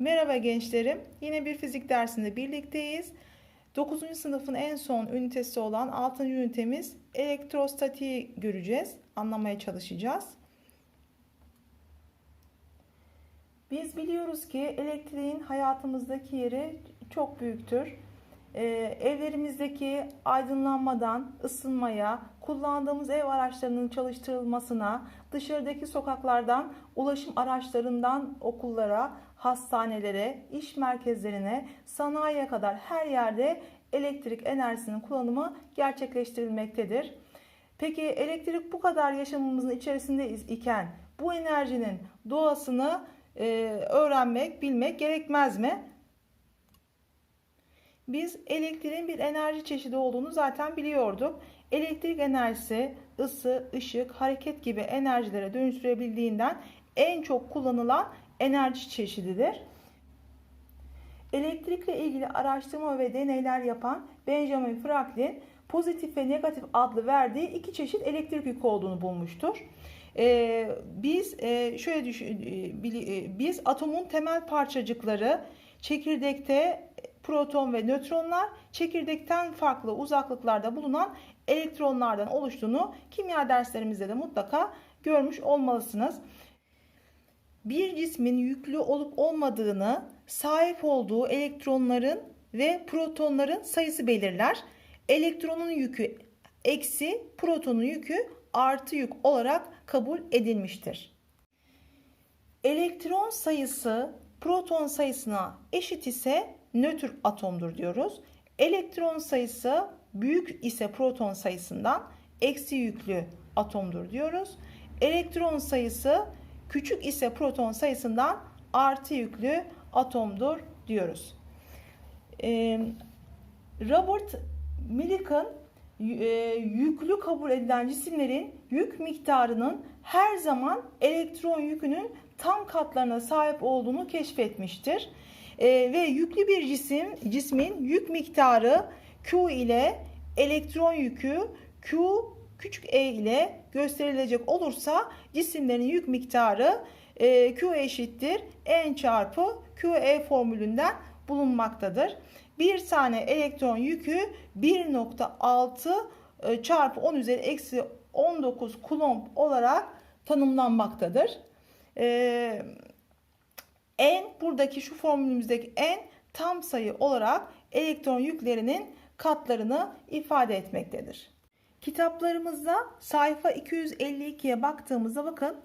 Merhaba gençlerim. Yine bir fizik dersinde birlikteyiz. 9. sınıfın en son ünitesi olan 6. ünitemiz elektrostatiği göreceğiz. Anlamaya çalışacağız. Biz biliyoruz ki elektriğin hayatımızdaki yeri çok büyüktür. Ee, evlerimizdeki aydınlanmadan ısınmaya, kullandığımız ev araçlarının çalıştırılmasına, dışarıdaki sokaklardan ulaşım araçlarından okullara, hastanelere, iş merkezlerine, sanayiye kadar her yerde elektrik enerjisinin kullanımı gerçekleştirilmektedir. Peki elektrik bu kadar yaşamımızın içerisindeyiz iken bu enerjinin doğasını e, öğrenmek, bilmek gerekmez mi? Biz elektriğin bir enerji çeşidi olduğunu zaten biliyorduk. Elektrik enerjisi ısı, ışık, hareket gibi enerjilere dönüştürebildiğinden en çok kullanılan enerji çeşididir. Elektrikle ilgili araştırma ve deneyler yapan Benjamin Franklin pozitif ve negatif adlı verdiği iki çeşit elektrik yükü olduğunu bulmuştur. Ee, biz e, şöyle düşün, e, e, biz atomun temel parçacıkları çekirdekte proton ve nötronlar çekirdekten farklı uzaklıklarda bulunan elektronlardan oluştuğunu kimya derslerimizde de mutlaka görmüş olmalısınız. Bir cismin yüklü olup olmadığını sahip olduğu elektronların ve protonların sayısı belirler. Elektronun yükü eksi, protonun yükü artı yük olarak kabul edilmiştir. Elektron sayısı proton sayısına eşit ise nötr atomdur diyoruz. Elektron sayısı büyük ise proton sayısından eksi yüklü atomdur diyoruz. Elektron sayısı küçük ise proton sayısından artı yüklü atomdur diyoruz. Ee, Robert Millikan e, yüklü kabul edilen cisimlerin yük miktarının her zaman elektron yükünün tam katlarına sahip olduğunu keşfetmiştir. Ee, ve yüklü bir cisim cismin yük miktarı Q ile elektron yükü Q küçük e ile gösterilecek olursa cisimlerin yük miktarı e, Q eşittir N çarpı QE formülünden bulunmaktadır. Bir tane elektron yükü 1.6 e, çarpı 10 üzeri eksi 19 kulomb olarak tanımlanmaktadır. Ee, N buradaki şu formülümüzdeki N tam sayı olarak elektron yüklerinin katlarını ifade etmektedir. Kitaplarımızda sayfa 252'ye baktığımızda bakın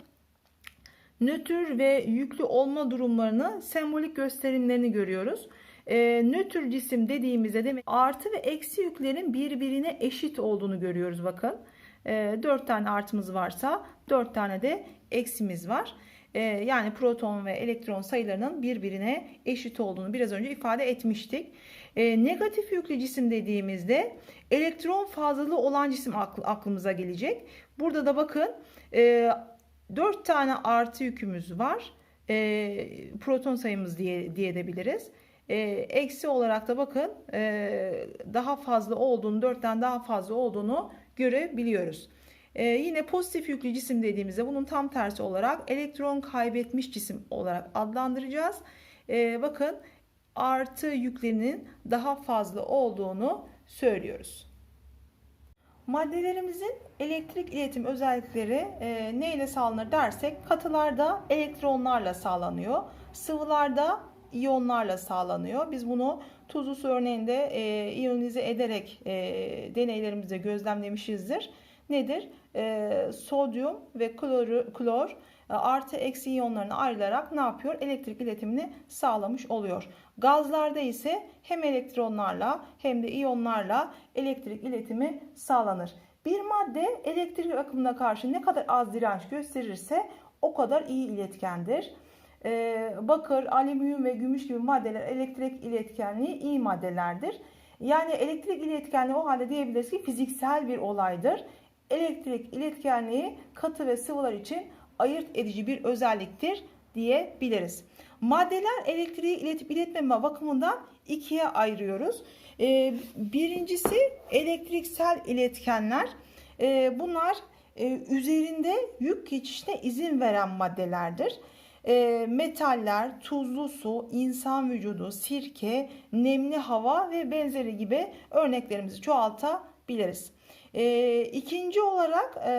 nötr ve yüklü olma durumlarını sembolik gösterimlerini görüyoruz. E, nötr cisim dediğimizde demek artı ve eksi yüklerin birbirine eşit olduğunu görüyoruz bakın. E, 4 tane artımız varsa 4 tane de eksimiz var. E, yani proton ve elektron sayılarının birbirine eşit olduğunu biraz önce ifade etmiştik. E, negatif yüklü cisim dediğimizde elektron fazlalığı olan cisim akl- aklımıza gelecek. Burada da bakın e, 4 tane artı yükümüz var. E, proton sayımız diye diyebiliriz. E, eksi olarak da bakın e, daha fazla olduğunu, 4'ten daha fazla olduğunu görebiliyoruz. E, yine pozitif yüklü cisim dediğimizde bunun tam tersi olarak elektron kaybetmiş cisim olarak adlandıracağız. E, bakın artı yüklerinin daha fazla olduğunu söylüyoruz. Maddelerimizin elektrik iletim özellikleri e, ne ile sağlanır dersek katılarda elektronlarla sağlanıyor. Sıvılarda iyonlarla sağlanıyor. Biz bunu tuzlu su örneğinde e, iyonize ederek e, deneylerimizde gözlemlemişizdir. Nedir? E, sodyum ve kloru, klor e, artı eksi iyonlarına ayrılarak ne yapıyor? Elektrik iletimini sağlamış oluyor. Gazlarda ise hem elektronlarla hem de iyonlarla elektrik iletimi sağlanır. Bir madde elektrik akımına karşı ne kadar az direnç gösterirse o kadar iyi iletkendir. Ee, bakır, alüminyum ve gümüş gibi maddeler elektrik iletkenliği iyi maddelerdir. Yani elektrik iletkenliği o halde diyebiliriz ki fiziksel bir olaydır. Elektrik iletkenliği katı ve sıvılar için ayırt edici bir özelliktir diyebiliriz. Maddeler elektriği iletip iletmeme bakımından ikiye ayırıyoruz. Ee, birincisi elektriksel iletkenler. Ee, bunlar e, üzerinde yük geçişine izin veren maddelerdir. e, metaller, tuzlu su, insan vücudu, sirke, nemli hava ve benzeri gibi örneklerimizi çoğaltabiliriz. E, ikinci olarak e,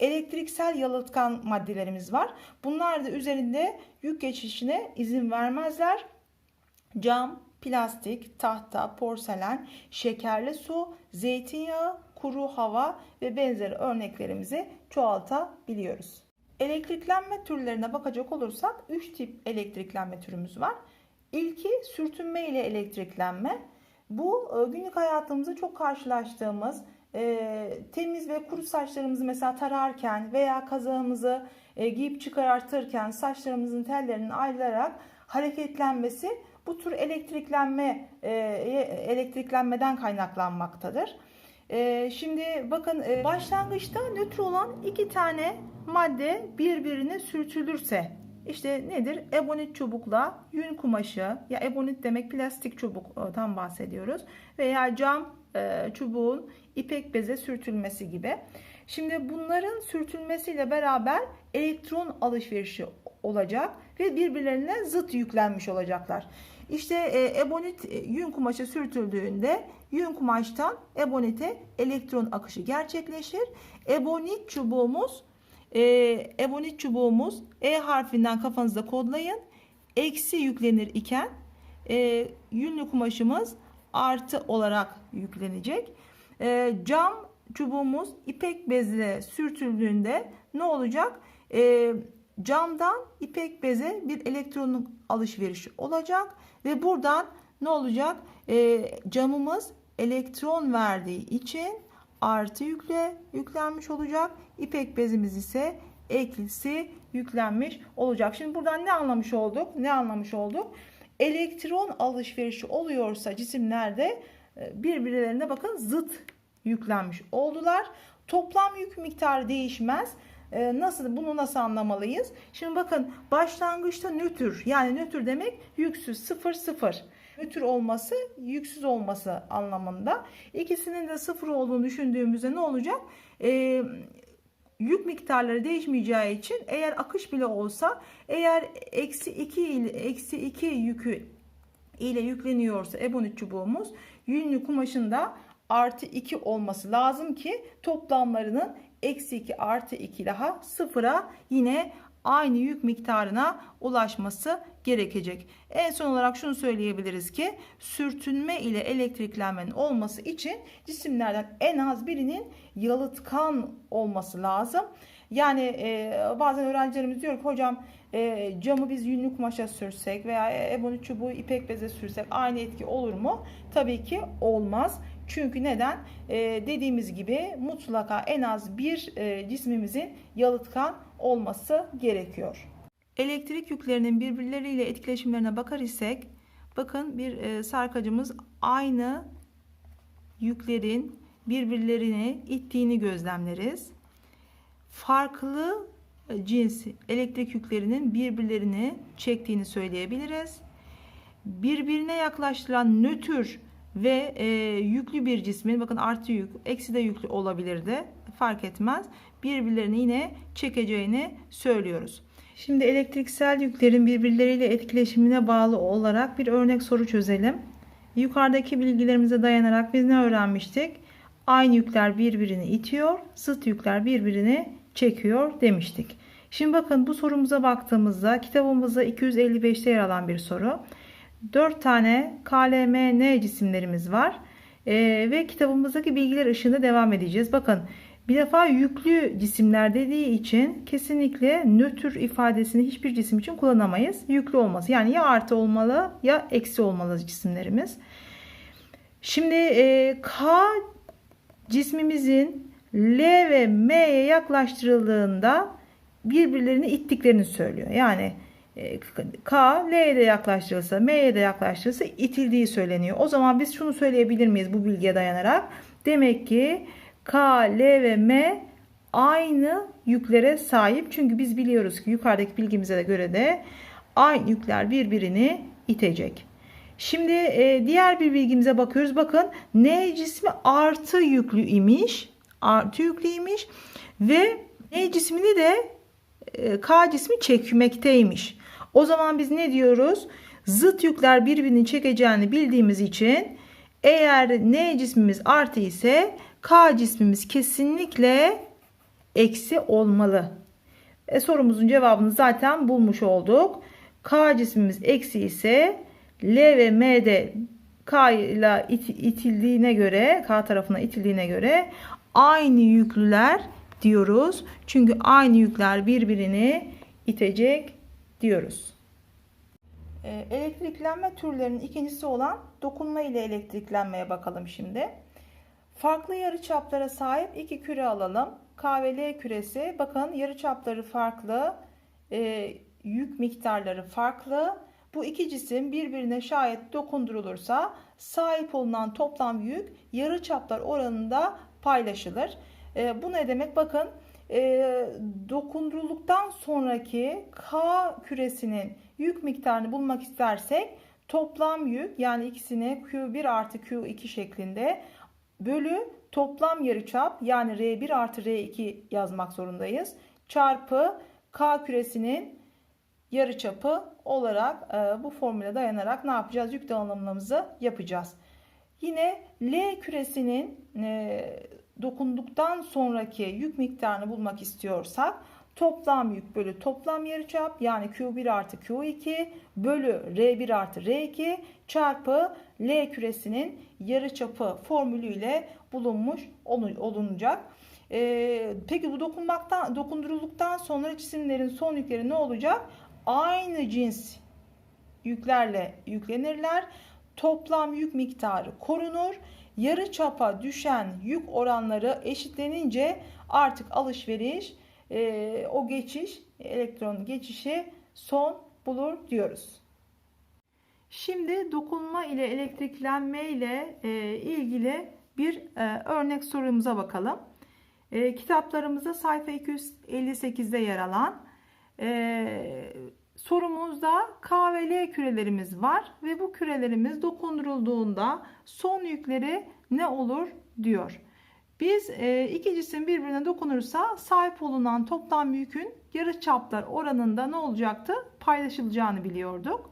elektriksel yalıtkan maddelerimiz var. Bunlar da üzerinde yük geçişine izin vermezler. Cam, plastik, tahta, porselen, şekerli su, zeytinyağı, kuru hava ve benzeri örneklerimizi çoğaltabiliyoruz. Elektriklenme türlerine bakacak olursak 3 tip elektriklenme türümüz var. İlki sürtünme ile elektriklenme. Bu e, günlük hayatımızda çok karşılaştığımız e, temiz ve kuru saçlarımızı mesela tararken veya kazağımızı e, giyip çıkartırken saçlarımızın tellerinin ayrılarak hareketlenmesi bu tür elektriklenme e, elektriklenmeden kaynaklanmaktadır. E, şimdi bakın e, başlangıçta nötr olan iki tane madde birbirine sürtülürse işte nedir? Ebonit çubukla yün kumaşı ya ebonit demek plastik çubuktan bahsediyoruz veya cam e, çubuğun ipek beze sürtülmesi gibi. Şimdi bunların sürtülmesiyle beraber elektron alışverişi olacak ve birbirlerine zıt yüklenmiş olacaklar. İşte e, ebonit e, yün kumaşa sürtüldüğünde yün kumaştan ebonite elektron akışı gerçekleşir. Ebonit çubuğumuz e, ebonit çubuğumuz E harfinden kafanızda kodlayın. Eksi yüklenir iken e, yünlü kumaşımız artı olarak yüklenecek. E, cam çubuğumuz ipek bezle sürtüldüğünde ne olacak? E, camdan ipek beze bir elektronun alışverişi olacak ve buradan ne olacak? E, camımız elektron verdiği için artı yükle yüklenmiş olacak. İpek bezimiz ise eklisi yüklenmiş olacak. Şimdi buradan ne anlamış olduk? Ne anlamış olduk? Elektron alışverişi oluyorsa cisimlerde birbirlerine bakın zıt yüklenmiş oldular. Toplam yük miktarı değişmez. E, nasıl bunu nasıl anlamalıyız? Şimdi bakın başlangıçta nötr yani nötr demek yüksüz 0 0. Nötr olması yüksüz olması anlamında. İkisinin de sıfır olduğunu düşündüğümüzde ne olacak? E, yük miktarları değişmeyeceği için eğer akış bile olsa eğer eksi 2 ile eksi 2 yükü ile yükleniyorsa ebonit çubuğumuz yünlü kumaşında artı 2 olması lazım ki toplamlarının eksi 2 artı 2 daha sıfıra yine aynı yük miktarına ulaşması gerekecek. En son olarak şunu söyleyebiliriz ki sürtünme ile elektriklenmenin olması için cisimlerden en az birinin yalıtkan olması lazım. Yani e, bazen öğrencilerimiz diyor ki hocam e, camı biz yünlü kumaşa sürsek veya ebonit çubuğu ipek beze sürsek aynı etki olur mu? Tabii ki olmaz. Çünkü neden? E, dediğimiz gibi mutlaka en az bir e, cismimizin yalıtkan olması gerekiyor. Elektrik yüklerinin birbirleriyle etkileşimlerine bakar isek bakın bir e, sarkacımız aynı yüklerin birbirlerini ittiğini gözlemleriz. Farklı e, cins elektrik yüklerinin birbirlerini çektiğini söyleyebiliriz. Birbirine yaklaştıran nötr ve e, yüklü bir cismin bakın artı yük, eksi de yüklü olabilirdi. Fark etmez. Birbirlerini yine çekeceğini söylüyoruz. Şimdi elektriksel yüklerin birbirleriyle etkileşimine bağlı olarak bir örnek soru çözelim. Yukarıdaki bilgilerimize dayanarak biz ne öğrenmiştik? Aynı yükler birbirini itiyor, zıt yükler birbirini çekiyor demiştik. Şimdi bakın bu sorumuza baktığımızda kitabımızda 255'te yer alan bir soru. 4 tane KLMN cisimlerimiz var. Ee, ve kitabımızdaki bilgiler ışığında devam edeceğiz. Bakın bir defa yüklü cisimler dediği için kesinlikle nötr ifadesini hiçbir cisim için kullanamayız. Yüklü olması yani ya artı olmalı ya eksi olmalı cisimlerimiz. Şimdi e, K cismimizin L ve M'ye yaklaştırıldığında birbirlerini ittiklerini söylüyor. Yani e, K L'ye de yaklaştırılsa M'ye de yaklaştırılsa itildiği söyleniyor. O zaman biz şunu söyleyebilir miyiz bu bilgiye dayanarak? Demek ki K, L ve M aynı yüklere sahip. Çünkü biz biliyoruz ki yukarıdaki bilgimize göre de aynı yükler birbirini itecek. Şimdi e, diğer bir bilgimize bakıyoruz. Bakın N cismi artı yüklü imiş. Artı yüklüymiş. Ve N cismini de e, K cismi çekmekteymiş. O zaman biz ne diyoruz? Zıt yükler birbirini çekeceğini bildiğimiz için eğer N cismimiz artı ise K cismimiz kesinlikle eksi olmalı. E, sorumuzun cevabını zaten bulmuş olduk. K cismimiz eksi ise L ve M'de K ile it- itildiğine göre, K tarafına itildiğine göre aynı yüklüler diyoruz. Çünkü aynı yükler birbirini itecek diyoruz. E, Elektriklenme türlerinin ikincisi olan dokunma ile elektriklenmeye bakalım şimdi. Farklı yarıçaplara sahip iki küre alalım. K ve L küresi. Bakın yarıçapları farklı, e, yük miktarları farklı. Bu iki cisim birbirine şayet dokundurulursa sahip olunan toplam yük yarıçaplar oranında paylaşılır. E, bu ne demek? Bakın e, dokundurulduktan sonraki K küresinin yük miktarını bulmak istersek toplam yük yani ikisini Q1 artı Q2 şeklinde bölü toplam yarıçap yani R1 artı R2 yazmak zorundayız. Çarpı K küresinin yarıçapı olarak e, bu formüle dayanarak ne yapacağız? Yük dağılımımızı yapacağız. Yine L küresinin e, dokunduktan sonraki yük miktarını bulmak istiyorsak toplam yük bölü toplam yarıçap yani Q1 artı Q2 bölü R1 artı R2 çarpı L küresinin yarıçapı formülüyle bulunmuş olunacak. Ee, peki bu dokunmaktan dokundurulduktan sonra cisimlerin son yükleri ne olacak? Aynı cins yüklerle yüklenirler. Toplam yük miktarı korunur. Yarı çapa düşen yük oranları eşitlenince artık alışveriş e, o geçiş elektron geçişi son bulur diyoruz. Şimdi dokunma ile elektriklenme ile e, ilgili bir e, örnek sorumuza bakalım. E, kitaplarımızda sayfa 258'de yer alan e, sorumuzda K ve L kürelerimiz var ve bu kürelerimiz dokundurulduğunda son yükleri ne olur diyor. Biz e, iki cisim birbirine dokunursa sahip olunan toplam yükün yarıçaplar oranında ne olacaktı? Paylaşılacağını biliyorduk.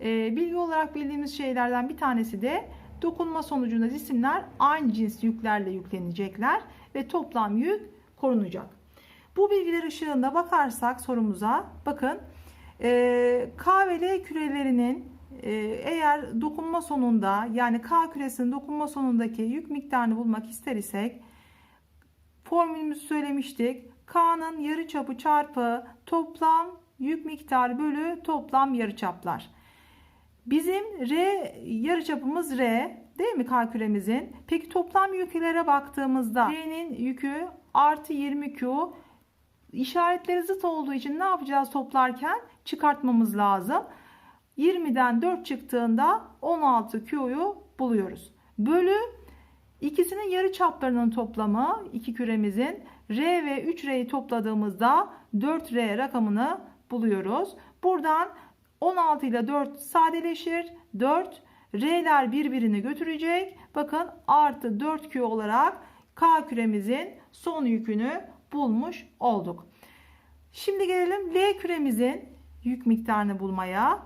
E, bilgi olarak bildiğimiz şeylerden bir tanesi de dokunma sonucunda cisimler aynı cins yüklerle yüklenecekler ve toplam yük korunacak. Bu bilgiler ışığında bakarsak sorumuza bakın e, ve L kürelerinin e, eğer dokunma sonunda yani K küresinin dokunma sonundaki yük miktarını bulmak ister isek formülümüzü söylemiştik. K'nın yarıçapı çarpı toplam yük miktarı bölü toplam yarıçaplar. Bizim R yarıçapımız R değil mi K küremizin? Peki toplam yüklere baktığımızda R'nin yükü artı 20Q işaretleri zıt olduğu için ne yapacağız toplarken? Çıkartmamız lazım. 20'den 4 çıktığında 16 Q'yu buluyoruz. Bölü ikisinin yarı çaplarının toplamı iki küremizin R ve 3R'yi topladığımızda 4R rakamını buluyoruz. Buradan 16 ile 4 sadeleşir. 4 R'ler birbirini götürecek. Bakın artı 4Q olarak K küremizin son yükünü bulmuş olduk. Şimdi gelelim L küremizin yük miktarını bulmaya.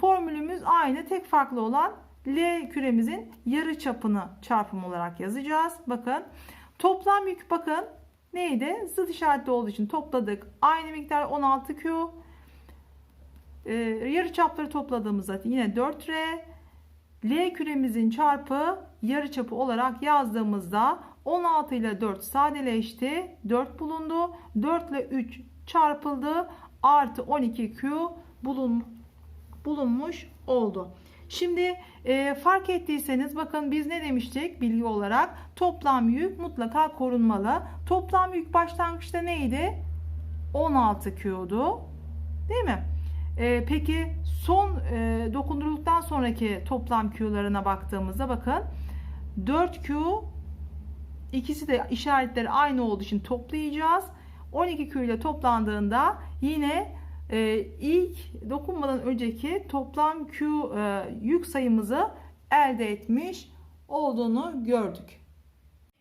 Formülümüz aynı. Tek farklı olan L küremizin yarı çapını çarpım olarak yazacağız. Bakın toplam yük bakın neydi? Zıt işaretli olduğu için topladık. Aynı miktar 16Q. Ee, yarı çapları topladığımızda yine 4R. L küremizin çarpı yarı çapı olarak yazdığımızda 16 ile 4 sadeleşti. 4 bulundu. 4 ile 3 çarpıldı. Artı 12Q bulun, bulunmuş oldu. Şimdi e, fark ettiyseniz bakın biz ne demiştik bilgi olarak toplam yük mutlaka korunmalı. Toplam yük başlangıçta neydi? 16 Q'du. Değil mi? E, peki son e, dokundurulduktan sonraki toplam Q'larına baktığımızda bakın 4Q ikisi de işaretleri aynı olduğu için toplayacağız. 12Q ile toplandığında yine e, ilk dokunmadan önceki toplam Q e, yük sayımızı elde etmiş olduğunu gördük.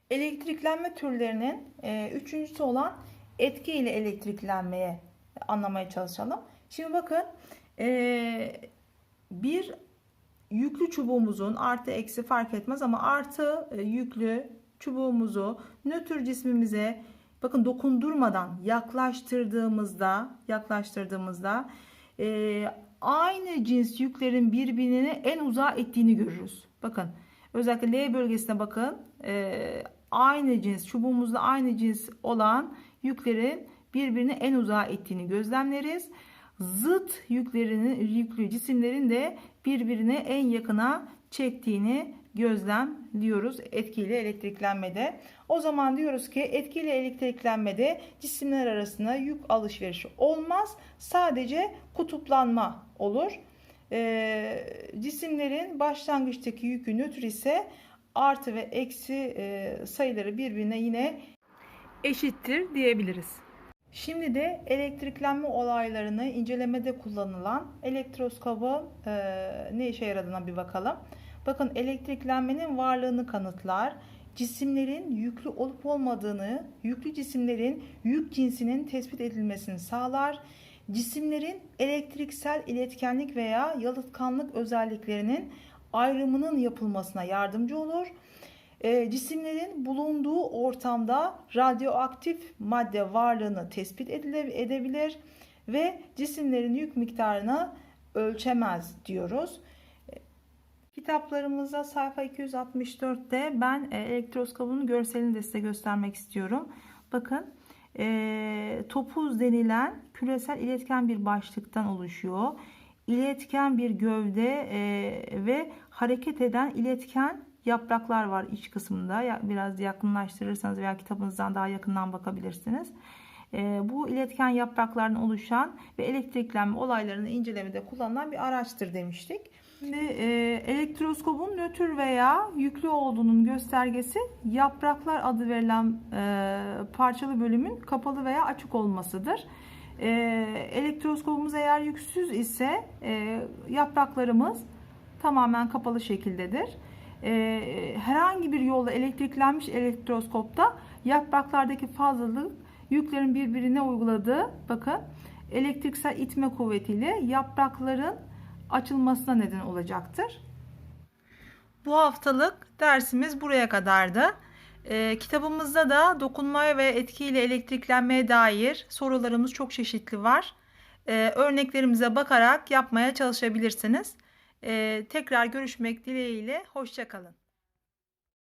Elektriklenme türlerinin e, üçüncüsü olan etki ile elektriklenmeye anlamaya çalışalım. Şimdi bakın e, bir yüklü çubuğumuzun artı eksi fark etmez ama artı e, yüklü çubuğumuzu nötr cismimize bakın dokundurmadan yaklaştırdığımızda yaklaştırdığımızda e, aynı cins yüklerin birbirini en uzağa ettiğini görürüz. Bakın özellikle L bölgesine bakın e, aynı cins çubuğumuzda aynı cins olan yüklerin birbirini en uzağa ettiğini gözlemleriz. Zıt yüklerini yüklü cisimlerin de birbirine en yakına çektiğini gözlemliyoruz etkili elektriklenmede. O zaman diyoruz ki etkili elektriklenmede cisimler arasında yük alışverişi olmaz. Sadece kutuplanma olur. Ee, cisimlerin başlangıçtaki yükü nötr ise artı ve eksi e, sayıları birbirine yine eşittir diyebiliriz. Şimdi de elektriklenme olaylarını incelemede kullanılan elektroskopun e, ne işe yaradığına bir bakalım. Bakın elektriklenmenin varlığını kanıtlar. Cisimlerin yüklü olup olmadığını, yüklü cisimlerin yük cinsinin tespit edilmesini sağlar. Cisimlerin elektriksel iletkenlik veya yalıtkanlık özelliklerinin ayrımının yapılmasına yardımcı olur. E, cisimlerin bulunduğu ortamda radyoaktif madde varlığını tespit edebilir ve cisimlerin yük miktarını ölçemez diyoruz. Kitaplarımızda sayfa 264'te ben e, elektroskopun görselini de size göstermek istiyorum. Bakın e, topuz denilen küresel iletken bir başlıktan oluşuyor. İletken bir gövde e, ve hareket eden iletken yapraklar var iç kısmında. Biraz yakınlaştırırsanız veya kitabınızdan daha yakından bakabilirsiniz. E, bu iletken yapraklardan oluşan ve elektriklenme olaylarını incelemede kullanılan bir araçtır demiştik. Şimdi e, elektroskopun nötr veya yüklü olduğunun göstergesi yapraklar adı verilen e, parçalı bölümün kapalı veya açık olmasıdır. E, elektroskopumuz eğer yüksüz ise e, yapraklarımız tamamen kapalı şekildedir. E, herhangi bir yolla elektriklenmiş elektroskopta yapraklardaki fazlalık yüklerin birbirine uyguladığı bakın elektriksel itme kuvvetiyle yaprakların açılmasına neden olacaktır. Bu haftalık dersimiz buraya kadardı. Ee, kitabımızda da dokunmaya ve etkiyle elektriklenmeye dair sorularımız çok çeşitli var. Ee, örneklerimize bakarak yapmaya çalışabilirsiniz. Ee, tekrar görüşmek dileğiyle. Hoşçakalın.